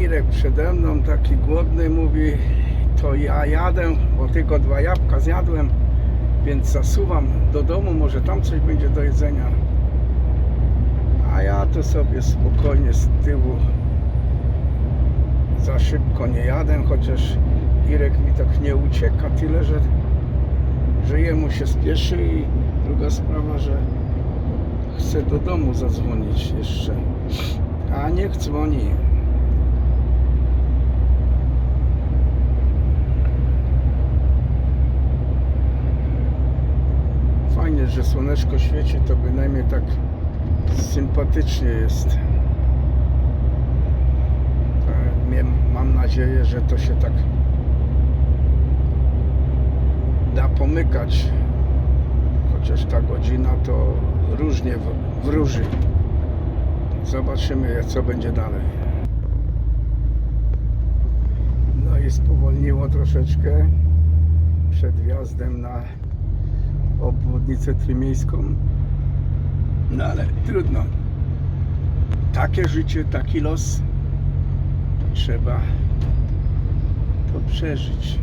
Irek przede mną taki głodny mówi, to ja jadę, bo tylko dwa jabłka zjadłem, więc zasuwam do domu, może tam coś będzie do jedzenia. A ja to sobie spokojnie z tyłu za szybko nie jadę, chociaż Irek mi tak nie ucieka, tyle że, że jemu się spieszy i druga sprawa, że chce do domu zadzwonić jeszcze, a niech dzwoni. Że słoneczko świeci, to bynajmniej tak sympatycznie jest. Tak, Mam nadzieję, że to się tak da pomykać. Chociaż ta godzina to różnie wróży. Zobaczymy, co będzie dalej. No i spowolniło troszeczkę przed wjazdem na obwodnicę trójmiejską. No ale trudno. Takie życie, taki los. Trzeba to przeżyć.